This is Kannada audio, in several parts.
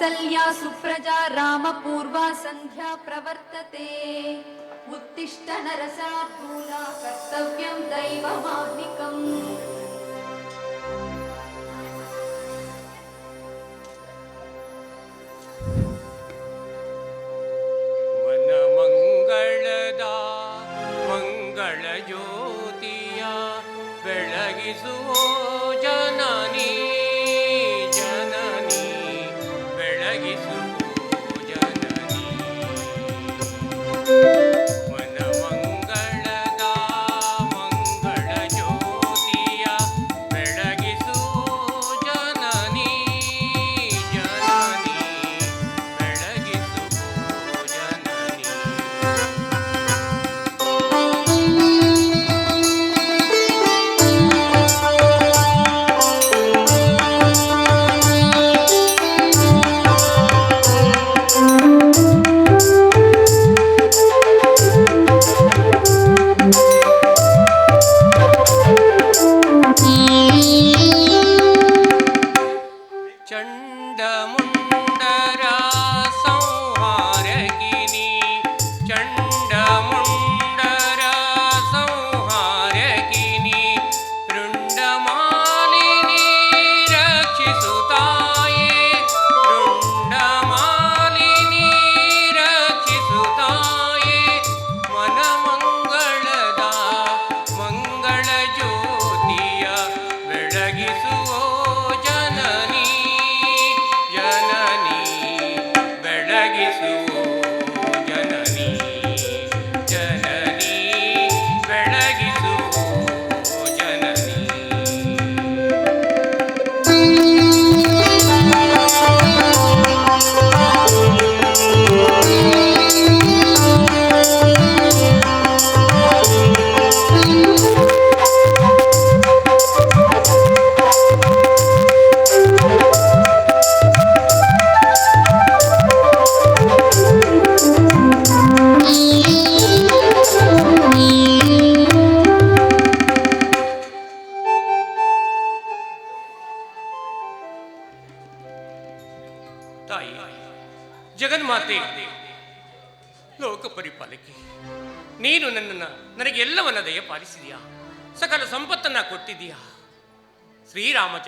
कौसल्या सुप्रजा रामपूर्वा सन्ध्या प्रवर्तते उत्तिष्ठ नरसार्दूला कर्तव्यं दैवमाह्निकम् ಮನ ಮಂಗಳದ ಮಂಗಳ ಜ್ಯೋತಿಯ ಬೆಳಗಿಸುವ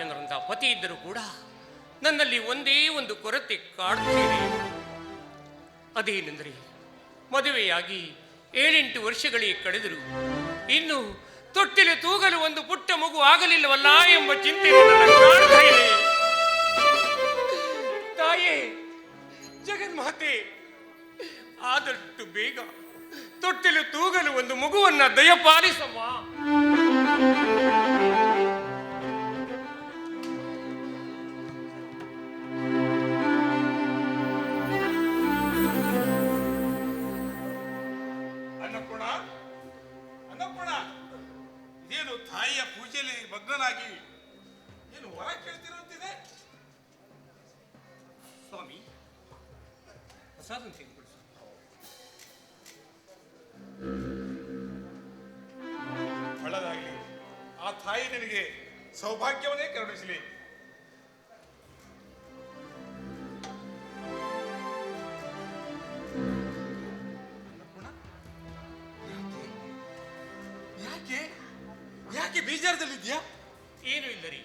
ಶ್ರೀರಾಮಚಂದ್ರಂತ ಪತಿ ಇದ್ದರೂ ಕೂಡ ನನ್ನಲ್ಲಿ ಒಂದೇ ಒಂದು ಕೊರತೆ ಕಾಡುತ್ತೇನೆ ಅದೇನೆಂದರೆ ಮದುವೆಯಾಗಿ ಏಳೆಂಟು ವರ್ಷಗಳಿಗೆ ಕಳೆದರು ಇನ್ನು ತೊಟ್ಟಿಲು ತೂಗಲು ಒಂದು ಪುಟ್ಟ ಮಗು ಆಗಲಿಲ್ಲವಲ್ಲ ಎಂಬ ಚಿಂತೆ ತಾಯೇ, ಜಗನ್ಮಾತೆ, ಆದಷ್ಟು ಬೇಗ ತೊಟ್ಟಿಲು ತೂಗಲು ಒಂದು ಮಗುವನ್ನ ದಯಪಾಲಿಸಮ್ಮ ಮಗ್ನನಾಗಿ ಏನು ಹೊರ ಕೇಳ್ತಿರುವಂತಿದೆ ಸ್ವಾಮಿ ಪ್ರಸಾದ ತೆಗೆದುಕೊಳ್ಳಿ ಒಳ್ಳೆದಾಗಲಿ ಆ ತಾಯಿ ನಿನಗೆ ಸೌಭಾಗ್ಯವನ್ನೇ ಕರುಣಿಸಲಿ. ಯಾಕೆ? ಯಾಕೆ? ಏನು ಇಲ್ಲರಿ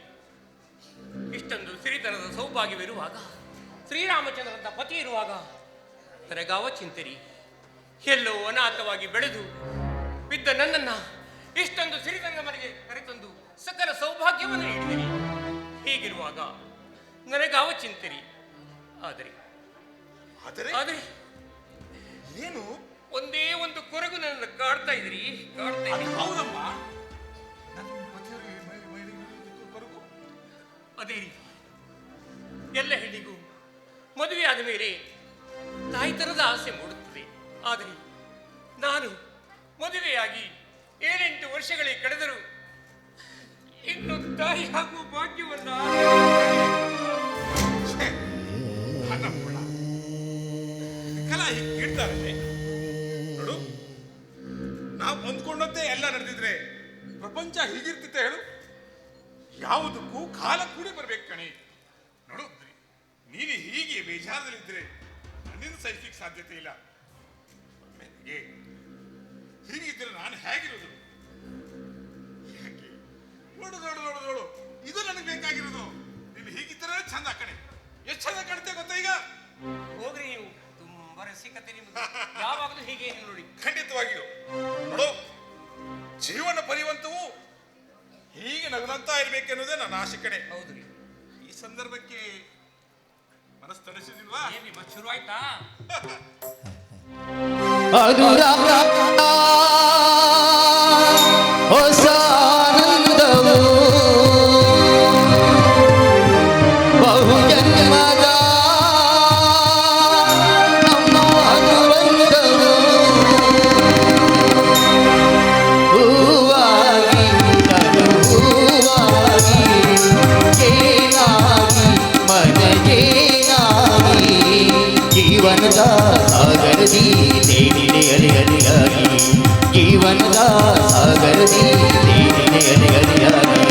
ಇಷ್ಟೊಂದು ಸಿರಿತನದ ಸೌಭಾಗ್ಯವಿರುವಾಗ ಶ್ರೀರಾಮಚಂದ್ರನ ಪತಿ ಇರುವಾಗ ನನಗಾವ ಚಿಂತೆರಿ ಎಲ್ಲೋ ಅನಾಥವಾಗಿ ಬೆಳೆದು ಬಿದ್ದ ನನ್ನನ್ನ ಇಷ್ಟೊಂದು ಸಿರಿತನದ ಮನೆಗೆ ಕರೆತಂದು ಸಕಲ ಸೌಭಾಗ್ಯವನ್ನು ನೀಡಿದಿರಿ. ಹೀಗಿರುವಾಗ ನನಗಾವ ಚಿಂತೆರಿ. ಆದರೆ ಆದರೆ? ಆದರೆ ಏನು? ಒಂದೇ ಒಂದು ಕೊರಗು ನನ್ನ ಕಾಡ್ತಾ ಇದ್ರಿ ಕಾಡ್ತಾ ಇದ್ರಿ ರೀತಿ ಎಲ್ಲ ಹೆಣ್ಣಿಗೂ ಮದುವೆ ಆದ ಮೇಲೆ ತರದ ಆಸೆ ಮೂಡುತ್ತದೆ. ಆದರೆ ಯಾವುದಕ್ಕೂ ಕಾಲ ಕೂಡಿ ಬರ್ಬೇಕು ಕಣೆ. ನೋಡು ನೀನು ಹೀಗೆ ಬೇಜಾರದಲ್ಲಿದ್ದರೆ ನನ್ನಿಂದ ಸಹಿಸಲಿಕ್ಕೆ ಸಾಧ್ಯತೆ ಇಲ್ಲ. ನನಗೆ ಹೀಗಿದ್ದರೆ ನಾನು ಹೇಗಿರೋದು? ನೋಡು ನೋಡು ನೋಡು ನೋಡು. ಇದು ನನಗೆ ಬೇಕಾಗಿರೋದು. ನೀವು ಹೀಗಿದ್ದರೆ ಚಂದ ಕಣೆ. ಎಷ್ಟು ಚಂದ ಕಾಣುತ್ತೆ ಗೊತ್ತಾ ಈಗ? ಹೋಗ್ರಿ ನೀವು. ತುಂಬಾ ರಸಿಕತೆ ನಿಮ್ಗೆ ಯಾವಾಗಲೂ ಹೀಗೆ ನೋಡಿ. ಖಂಡಿತವಾಗಿಯೂ. ನೋಡು ಜೀವನ ಪರ್ಯಂತವೂ ಹೀಗೆ ನಗುನಂತ ಇರ್ಬೇಕೆನ್ನುವುದೇ ನನ್ನ ಆಶೆ ಕಡೆ ಹೌದ್ರಿ ಈ ಸಂದರ್ಭಕ್ಕೆ ಮನಸ್ಸು ತರಿಸಿದಿಲ್ವಾ ಏನ್ರಿ ಮತ್ತೆ ಶುರು ಆಯ್ತಾ ಜೀವನದ ಸಾಗರದಿ ತೇನಿದೆ ಅಲೆ ಅಲೆಯಾಗಿ ಜೀವನದ ಸಾಗರದಿ ತೇನಿದೆ ಅಲೆ ಅಲೆಯಾಗಿ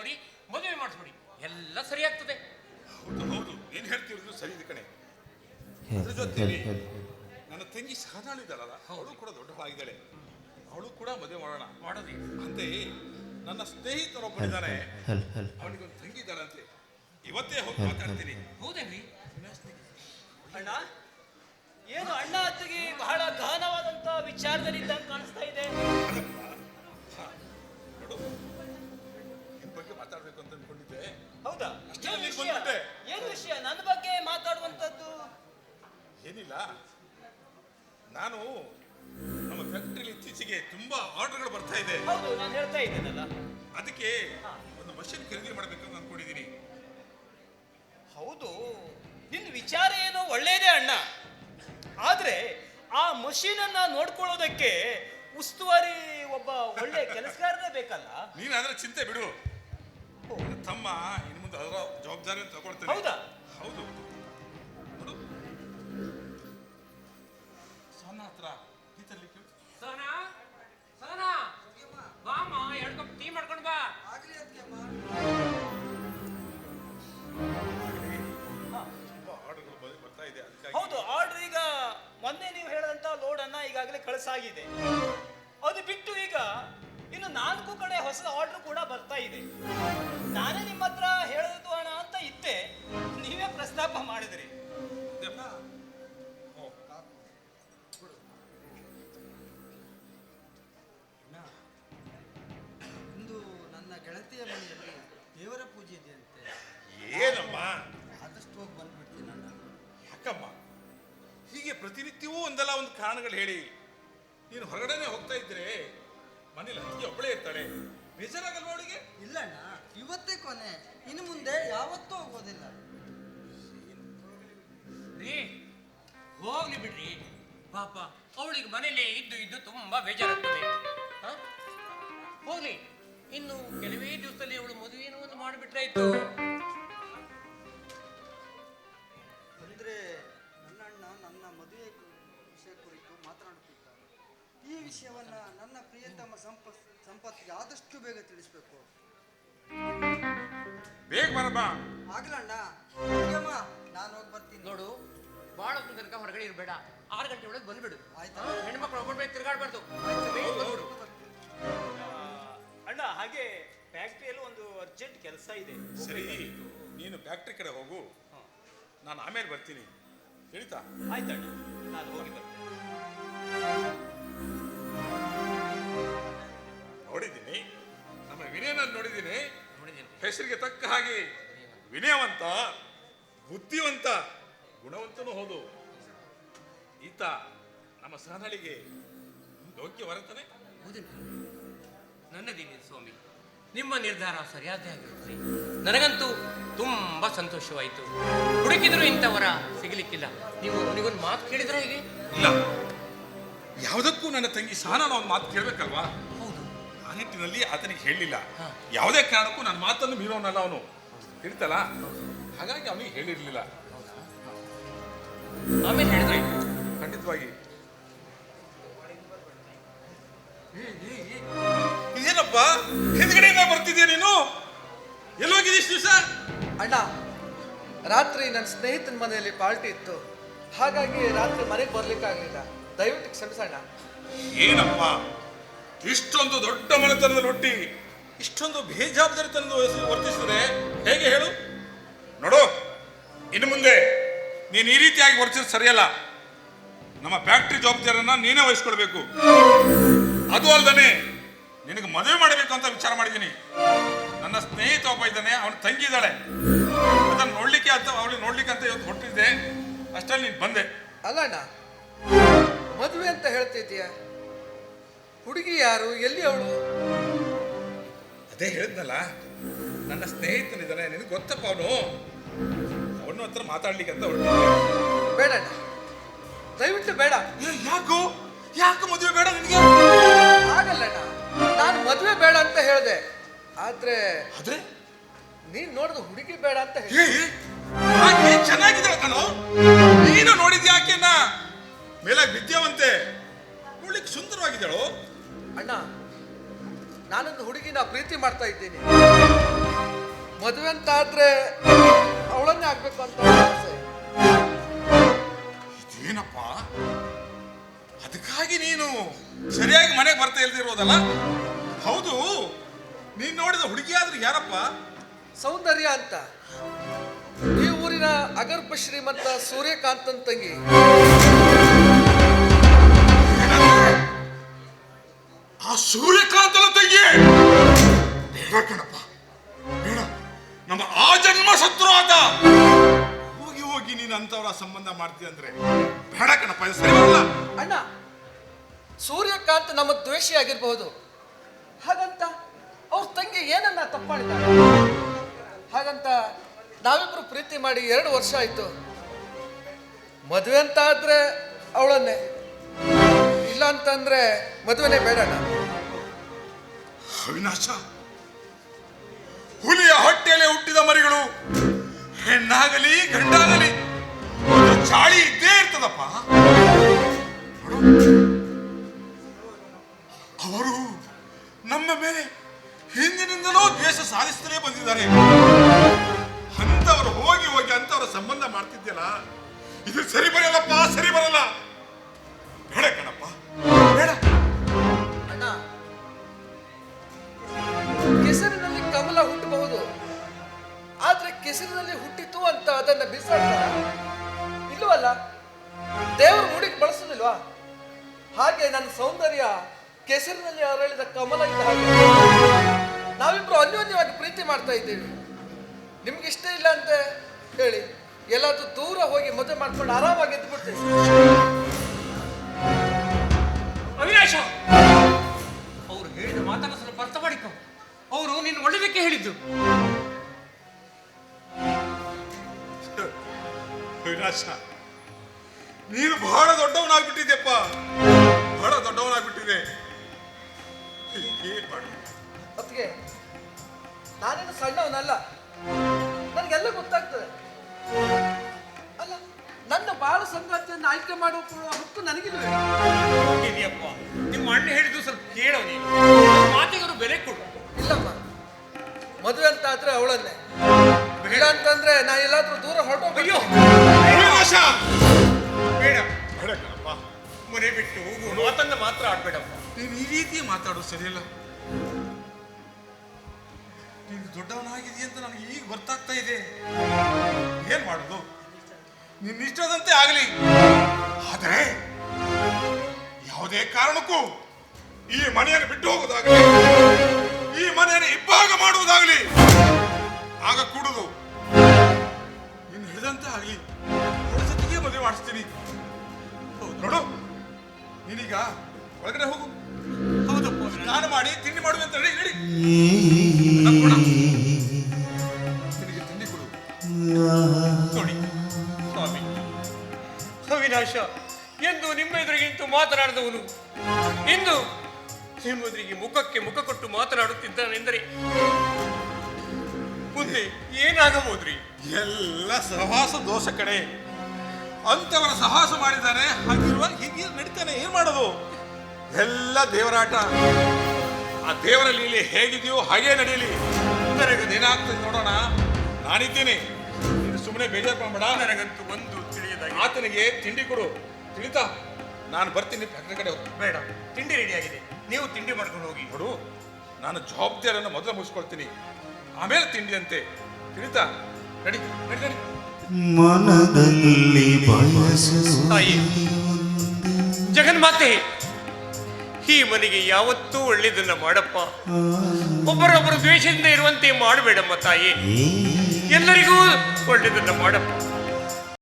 ನೋಡಿ ಮದುವೆ ಮಾಡಿಸ್ಬಿಡಿ ಎಲ್ಲ ಸರಿ ಆಗ್ತದೆ. ಹೌದು ಹೌದು. ಏನ್ ಹೇಳ್ತಿರೋದು ಸರಿ ಇದೆ ಕಣೆ. ಅದ್ರ ಜೊತೆಲಿ ನನ್ನ ತಂಗಿ ಸಹನಾಳು ಇದ್ದಾಳಲ್ಲ ಅವಳು ಕೂಡ ದೊಡ್ಡವಳಾಗಿದ್ದಾಳೆ. ಅವಳು ಕೂಡ ಮದುವೆ ಮಾಡೋಣ. ಮಾಡೋದಿ. ಅಂತೆ ನನ್ನ ಸ್ನೇಹಿತರೊಬ್ಬನಿದ್ದಾನೆ ಅವನಿಗೊಂದು ತಂಗಿ ಇದ್ದಾಳಂತೆ ಇವತ್ತೇ ಹೋಗಿ ಮಾತಾಡ್ತೀನಿ. ಹೌದೇನ್ರಿ? ಅಣ್ಣ ಏನು ಅಣ್ಣ ಅತ್ತಿಗೆ ಬಹಳ ಗಹನವಾದಂತ ವಿಚಾರದಲ್ಲಿದ್ದಂಗೆ ಕಾಣಿಸ್ತಾ ಇದೆ? ಹಾ, ನೋಡು ಬಗ್ಗೆ ಮಾತಾಡ್ಬೇಕು ಅಂತ ಅನ್ಕೊಂಡಿದ್ದೆ. ಹೌದಾ? ಅಷ್ಟೇ ಏನ್ ವಿಷಯ? ಬಂದ್ಬಿಟ್ಟೆ. ಏನು ವಿಷಯ? ನನ್ನ ಬಗ್ಗೆ ಮಾತಾಡುವಂತದ್ದು ಏನಿಲ್ಲ. ನಾನು ನಮ್ಮ ಫ್ಯಾಕ್ಟ್ರಿಲಿ ಇತ್ತೀಚೆಗೆ ತುಂಬಾ ಆರ್ಡರ್ಗಳು ಬರ್ತಾ ಇದೆ. ಹೌದು ನಾನು ಹೇಳ್ತಾ ಇದ್ದೇನಲ್ಲ. ಅದಕ್ಕೆ ಒಂದು ಮಷಿನ್ ಖರೀದಿ ಮಾಡ್ಬೇಕಂತ ಅನ್ಕೊಂಡಿದ್ದೀನಿ. ಹೌದು ನಿನ್ ವಿಚಾರ ಏನೋ ಒಳ್ಳೇದೇ ಅಣ್ಣ. ಆದ್ರೆ ಆ ಮಷೀನ್ ಅನ್ನ ನೋಡ್ಕೊಳ್ಳೋದಕ್ಕೆ ಉಸ್ತುವಾರಿ ಒಬ್ಬ ಒಳ್ಳೆ ಕೆಲಸಗಾರನೇ ಬೇಕಲ್ಲ. ನೀನಾದ್ರೆ ಚಿಂತೆ ಬಿಡು. ತಮ್ಮ ಇನ್ನು ಮುಂದೆ ಅದರ ಜವಾಬ್ದಾರಿಯನ್ನು ತಗೊಳ್ತಾರೆ ಹೌದಾ? ಹೌದು ಕಾರಣಗಳು ಹೇಳಿ. ನೀನು ಹೊರಗಡೆನೆ ಹೋಗ್ತಾ ಇದ್ರೆ ಮನೇಲಿ ಹತ್ತಿಗೆ ಒಬ್ಬಳೇ ಇರ್ತಾಳೆ. ಬೇಜಾರಾಗಲ್ವ ಅವಳಿಗೆ? ಇಲ್ಲಣ್ಣ ಇವತ್ತೇ ಕೊನೆ. ಇನ್ನು ಮುಂದೆ ಯಾವತ್ತೂ ಹೋಗೋದಿಲ್ಲ. ರೀ ಹೋಗ್ಲಿ ಬಿಡ್ರಿ. ಪಾಪ ಅವಳಿಗೆ ಮನೇಲಿ ಇದ್ದು ಇದ್ದು ತುಂಬಾ ಬೇಜಾರಾಗ್ತದೆ. ಹ? ಹೋಗ್ಲಿ. ಇನ್ನು ಕೆಲವೇ ದಿವಸದಲ್ಲಿ ಅವಳು ಮದುವೆನೂ ಒಂದು ಮಾಡಿಬಿಟ್ರೆ ಆಯ್ತು. ಸಂಪತ್ತಿಗೆ ಆದಷ್ಟು ಬೇಗ ತಿಳಿಸ್ಬೇಕು? ಬೇಗ ಬರಪ್ಪ ಆಗ್ಲಣ್ಣ ಅಮ್ಮ ನಾನು ಹೋಗಿ ಬರ್ತೀನಿ. ನೋಡು ಬಾಳ ತನಕ ಹೊರಗಡೆ ಇರಬೇಡ. ಆರು ಗಂಟೆ ಒಳಗೆ ಬಂದ್ಬಿಡು. ಆಯ್ತಾ? ಹೆಣ್ಮಕ್ಳು ಒಬ್ಬೊಬ್ಬರು ತಿರುಗಾಡ್ಬಾರ್ದು. ಅಣ್ಣ ಹಾಗೆ ಫ್ಯಾಕ್ಟ್ರಿಯಲ್ಲಿ ಒಂದು ಅರ್ಜೆಂಟ್ ಕೆಲಸ ಇದೆ. ಸರಿ ನೀನು ಫ್ಯಾಕ್ಟ್ರಿ ಕಡೆ ಹೋಗು. ನಾನು ಆಮೇಲೆ ಬರ್ತೀನಿ. ತಿಳಿತಾ ಆಯ್ತಾ ನಾನು ಹೋಗಿ ಬರ್ತೇನೆ. ವಿನಯನ ನೋಡಿದ್ದೀನಿ. ಹೆಸರಿಗೆ ತಕ್ಕ ಹಾಗೆ ವಿನಯವಂತ ಬುದ್ಧಿವಂತ ಗುಣವಂತನೂ ಹೌದು. ಈತ ನಮ್ಮ ಸಹನಳಿಗೆ ಯೋಗ್ಯ ವರತನೆ ನನ್ನ ನನ್ನದೇನೆ ಸ್ವಾಮಿ? ನಿಮ್ಮ ನಿರ್ಧಾರ ಸರಿಯಾದ ಆಗಿರುತ್ತೆ ನನಗಂತೂ ತುಂಬಾ ಸಂತೋಷವಾಯಿತು. ಹುಡುಕಿದ್ರು ಇಂಥವರ ಸಿಗಲಿಕ್ಕಿಲ್ಲ. ನೀವು ಅವನಿಗೊಂದು ಮಾತು ಕೇಳಿದ್ರೆ ಹೇಗೆ? ಇಲ್ಲ. ಯಾವುದಕ್ಕೂ ನನ್ನ ತಂಗಿ ಸಹನ ಒಂದು ಮಾತು ಕೇಳಬೇಕಲ್ವಾ? ನಿಟ್ಟಿನಲ್ಲಿ ಆತನಿಗೆ ಹೇಳಿಲ್ಲ. ಯಾವುದೇ ಕಾರಣಕ್ಕೂ ನನ್ನ ಮಾತನ್ನು ಮೀರೋನಲ್ಲ ಅವನು. ತಿಳಿತಲ್ಲ? ಹಾಗಾಗಿ ಅವನಿಗೆ ಹೇಳಿರಲಿಲ್ಲ. ಆಮೇಲೆ ಹೇಳಿದ್ರೆ ಖಂಡಿತವಾಗಿ. ಇದೇನಪ್ಪ? ಹಿಂದ್ಗಡೆಯಿಂದ ಬರ್ತಿದ್ಯಾ ನೀನು? ಎಲ್ಲೋಗಿದ್ದೀಸ್ ದಿವಸ? ಅಣ್ಣ ರಾತ್ರಿ ನನ್ನ ಸ್ನೇಹಿತನ ಮನೆಯಲ್ಲಿ ಪಾರ್ಟಿ ಇತ್ತು. ಹಾಗಾಗಿ ರಾತ್ರಿ ಮನೆಗೆ ಬರ್ಲಿಕ್ಕಾಗಲಿಲ್ಲ. ದಯವಿಟ್ಟು ಕ್ಷಮಿಸಣ್ಣ. ಏನಪ್ಪ? ಇಷ್ಟೊಂದು ದೊಡ್ಡ ಮನೆತನದ ಹುಟ್ಟಿ ಇಷ್ಟೊಂದು ಬೇಜವಾಬ್ದಾರಿತನದ ತಂದು ವರ್ತಿಸಿದ್ರೆ ಹೇಗೆ ಹೇಳು? ನೋಡು, ಇನ್ನು ಮುಂದೆ ನೀನು ಈ ರೀತಿಯಾಗಿ ವರ್ತಿಸೋದು ಸರಿಯಲ್ಲ. ನಮ್ಮ ಫ್ಯಾಕ್ಟ್ರಿ ಜವಾಬ್ದಾರಿಯನ್ನ ನೀನೇ ವಹಿಸ್ಕೊಳ್ಬೇಕು. ಅದು ಅಲ್ಲದೆ ನಿನಗೆ ಮದುವೆ ಮಾಡಬೇಕು ಅಂತ ವಿಚಾರ ಮಾಡಿದ್ದೀನಿ. ನನ್ನ ಸ್ನೇಹಿತ ಒಬ್ಬ ಇದ್ದಾನೆ, ಅವನ ತಂಗಿ ಇದ್ದಾಳೆ. ಅದನ್ನು ನೋಡ್ಲಿಕ್ಕೆ ಅಂತ ಅವಳಿಗೆ ನೋಡ್ಲಿಕ್ಕೆ ಅಂತ ಇವತ್ತು ಹೊಟ್ಟಿದ್ದೆ ಅಷ್ಟರಲ್ಲಿ ನೀನು ಬಂದೆ. ಅಲ್ಲಣ್ಣ, ಮದುವೆ ಅಂತ ಹೇಳ್ತಿದ್ದೀಯ? ಹುಡುಗಿ ಯಾರು? ಎಲ್ಲಿ ಅವಳು? ಅದೇ ಹೇಳಿದ್ನಲ್ಲ ನನ್ನ ಸ್ನೇಹಿತನಿದ್ದಾನೆ ನಿನಗೆ ಗೊತ್ತಪ್ಪ ಅವನು? ಅವನು ಹತ್ರ ಮಾತಾಡ್ಲಿಕ್ಕೆ ಅಂತ ಅವಳು ಬೇಡ ಅಣ್ಣ. ದಯವಿಟ್ಟು ಬೇಡ. ಯಾಕು? ಯಾಕೋ ಮದುವೆ ಬೇಡ ನಿನಗೆ? ಆಗಲ್ಲ ಅಣ್ಣ. ನಾನು ಮದುವೆ ಬೇಡ ಅಂತ ಹೇಳಿದೆ. ಆದ್ರೆ ಆದ್ರೆ? ನೀನ್ ನೋಡಿದ ಹುಡುಗಿ ಬೇಡ ಅಂತ ಹೇಳಿ ಚೆನ್ನಾಗಿದ್ದಾಳೆ ಕಣೋ. ನೀನು ನೋಡಿದ್ಯಾ ಆಕೆನ ಮೇಲಾಗಿ ವಿದ್ಯಾವಂತೆ ನೋಡ್ಲಿಕ್ಕೆ ಸುಂದರವಾಗಿದ್ದಾಳು? ಅಣ್ಣ ನಾನೊಂದು ಹುಡುಗಿನ ಪ್ರೀತಿ ಮಾಡ್ತಾ ಇದ್ದೀನಿ. ಮದುವೆ ಅಂತ ಆದ್ರೆ ಅವಳನ್ನೇ ಆಗ್ಬೇಕು ಅಂತ ಆಸೆ. ಇದೇನಪ್ಪ? ಅದಕ್ಕಾಗಿ ನೀನು ಸರಿಯಾಗಿ ಮನೆಗೆ ಬರ್ತಾ ಇಲ್ದಿರೋದಲ್ಲ ಹೌದು ನೀನ್ ನೋಡಿದ ಹುಡುಗಿ ಆದ್ರೆ ಯಾರಪ್ಪ? ಸೌಂದರ್ಯ ಅಂತ. ಈ ಊರಿನ ಅಗರ್ಭ ಶ್ರೀಮಂತ ಸೂರ್ಯಕಾಂತನ್ ತಂಗಿ. ಆ ಸೂರ್ಯಕಾಂತನ ತಂಗಿ! ಬೇಡ ಕಣಪ್ಪ, ಬೇಡ. ನಮ್ಮ ಆ ಜನ್ಮ ಶತ್ರು ಆತ ಹೋಗಿ ಹೋಗಿ ನೀನು ಅಂತವರ ಸಂಬಂಧ ಮಾಡ್ತೀಯ ಅಂದ್ರೆ ಬೇಡ ಕಣಪ್ಪ, ಇದು ಸರಿ ಬರಲ್ಲ. ಅಣ್ಣ, ಸೂರ್ಯಕಾಂತ್ ನಮ್ಮ ದ್ವೇಷಿ ಆಗಿರಬಹುದು. ಹಾಗಂತ ಅವ್ರ ತಂಗಿ ಏನನ್ನ ತಪ್ಪು ಮಾಡಿದ್ದಾರೆ ಹಾಗಂತ ನಾವಿಬ್ರು ಪ್ರೀತಿ ಮಾಡಿ ಎರಡು ವರ್ಷ ಆಯ್ತು. ಮದುವೆ ಅಂತ ಆದ್ರೆ ಅವಳನ್ನೇ. ಇಲ್ಲ ಅಂತಂದ್ರೆ ಮದುವೆನೇ ಬೇಡಣ್ಣ. ಅವಿನಾಶ, ಹುಲಿಯ ಹೊಟ್ಟೆಯಲ್ಲಿ ಹುಟ್ಟಿದ ಮರಿಗಳು ಹೆಣ್ಣಾಗಲಿ ಗಂಡಾಗಲಿ ಚಾಳಿ ಇದ್ದೇ ಇರ್ತದಪ್ಪ. ಅವರು ನಮ್ಮ ಮೇಲೆ ಹಿಂದಿನಿಂದಲೂ ದ್ವೇಷ ಸಾಧಿಸ್ತಲೇ ಬಂದಿದ್ದಾರೆ. ಅಂತವರು ಹೋಗಿ ಹೋಗಿ ಅಂತವರ ಸಂಬಂಧ ಮಾಡ್ತಿದ್ಯಲ್ಲ ಇದು ಸರಿ ಬರಲ್ಲಪ್ಪ, ಸರಿ ಬರಲ್ಲ. ಬೇಡ ಕಣಪ್ಪ. ಅದನ್ನ ಬಿಸಾಡ್ತಾರ ಇಲ್ವಲ್ಲ ದೇವರು ಮುಡಿಗೆ ಬಳಸೋದಿಲ್ವಾ? ಹಾಗೆ ನನ್ನ ಸೌಂದರ್ಯ ಕೆಸರಿನಲ್ಲಿ ಅರಳಿದ ಕಮಲ ಇದ್ದ ಹಾಗೆ. ನಾವಿಬ್ರು ಅನ್ಯೋನ್ಯವಾಗಿ ಪ್ರೀತಿ ಮಾಡ್ತಾ ಇದ್ದೀವಿ. ನಿಮ್ಗೆ ಇಷ್ಟ ಇಲ್ಲ ಅಂತ ಹೇಳಿ. ಎಲ್ಲಾದ್ರೂ ದೂರ ಹೋಗಿ ಮದುವೆ ಮಾಡ್ಕೊಂಡು ಆರಾಮಾಗಿ ಎದ್ಬಿಡ್ತೀವಿ ಅವಿನಾಶ! ಅವ್ರು ಹೇಳಿದ ಮಾತನ್ನ ಸ್ವಲ್ಪ ಅರ್ಥ ಮಾಡಿಕೊ ಅವರು ನಿನ್ನ ಒಳ್ಳೆದಕ್ಕೆ ಹೇಳಿದ್ದು. ವಿನಾಶ ನೀನು ಬಹಳ ದೊಡ್ಡವನಾಗ್ಬಿಟ್ಟಿದ್ಯಪ್ಪ. ರೀತಿ ಮಾತಾಡೋದು ಸರಿಯಲ್ಲ? ನೀನು ದೊಡ್ಡವನಾಗಿದೆಯಾ ಅಂತ ನನಗೆ ಈಗ ಗೊತ್ತಾಗ್ತಾ ಇದೆ. ಏನ್ ಮಾಡೋದು? ನಿನ್ನ ಇಷ್ಟದಂತೆ ಆಗಲಿ. ಆದರೆ ಯಾವುದೇ ಕಾರಣಕ್ಕೂ ಈ ಮನೆಯನ್ನು ಬಿಟ್ಟು ಹೋಗೋದಾಗಲಿ, ಈ ಮನೆಯನ್ನು ಇಬ್ಬಾಗ ಮಾಡುವುದಾಗಲಿ ಆಗ ಕೂಡುದು. ನೀನು ಹಿಡಿದಂತೆ ಆಗಲಿ. ಜೊತೆಗೆ ಮದುವೆ ಮಾಡಿಸ್ತೀನಿ. ನೋಡು, ನೀನೀಗ ಒಳಗಡೆ ಹೋಗು. ಸ್ನಾನ ಮಾಡಿ ತಿಂಡಿ ಮಾಡುವೆ ಅಂತ ಹೇಳಿ ಹೇಳಿ ತಿಂಡಿ ಕೊಡು. ನೋಡಿ, ಸ್ವಾಮಿ. ಅವಿನಾಶ, ಎಂದು ನಿಮ್ಮ ಎದುರಿಗಿಂತೂ ಮಾತನಾಡಿದವನು. ಇಂದು ನಿಮ್ಮ ಎದುರಿಗೆ ಮುಖಕ್ಕೆ ಮುಖ ಕೊಟ್ಟು ಮಾತನಾಡುತ್ತಿದ್ದಾನೆಂದರೆ ಮುಂದೆ ಏನಾಗಬಹುದ್ರಿ? ಎಲ್ಲ ಸಹವಾಸ ದೋಷ ಕಡೆ ಅಂತವರ ಸಹವಾಸ ಮಾಡಿದ್ದಾನೆ, ಹಾಗಿರುವ ಹೀಗೆ ನಡೀತಾನೆ. ಏನ್ ಮಾಡೋದು? ಎಲ್ಲ ದೇವರಾಟ. ಆ ದೇವರ ಲೀಲೆ ಹೇಗಿದೆಯೋ ಹಾಗೇ ನಡೆಯಲಿ. ಏನಾಗ್ತದೆ ನೋಡೋಣ. ನಾನಿದ್ದೀನಿ. ನೀನು ಸುಮ್ಮನೆ ಬೇಜಾರು ಮಾಡಬೇಡ ನನಗಂತೂ ಒಂದು ತಿಳಿಯದ ಆತನಿಗೆ ತಿಂಡಿ ಕೊಡು. ತಿಳಿತಾ? ನಾನು ಬರ್ತೀನಿ. ಫ್ಯಾಕ್ಟ್ರಿ ಕಡೆ ಹೋಗ್ತೀನಿ ಬೇಡ. ತಿಂಡಿ ಆಗಿದೆ ನೀವು ತಿಂಡಿ ಮಾಡ್ಕೊಂಡು ಹೋಗಿ. ನೋಡು ನಾನು ಜವಾಬ್ದಾರಿಯನ್ನು ಮೊದಲು ಮುಗಿಸ್ಕೊಳ್ತೀನಿ. ಆಮೇಲೆ ತಿಂಡಿ ಅಂತೆ ತಿಳಿತಾ? ರೆಡಿ. Ready ready. ಮನದಲ್ಲಿ ಬಯಸು ಜಗನ್ಮಾತೆ ಈ ಮನೆಗೆ ಯಾವತ್ತೂ ಒಳ್ಳೇದನ್ನ ಮಾಡಪ್ಪ. ಒಬ್ಬರೊಬ್ಬರು ದ್ವೇಷದಿಂದ ಇರುವಂತೆ ಮಾಡಬೇಡಮ್ಮ ತಾಯಿ. ಎಲ್ಲರಿಗೂ ಒಳ್ಳೇದನ್ನ ಮಾಡಪ್ಪ.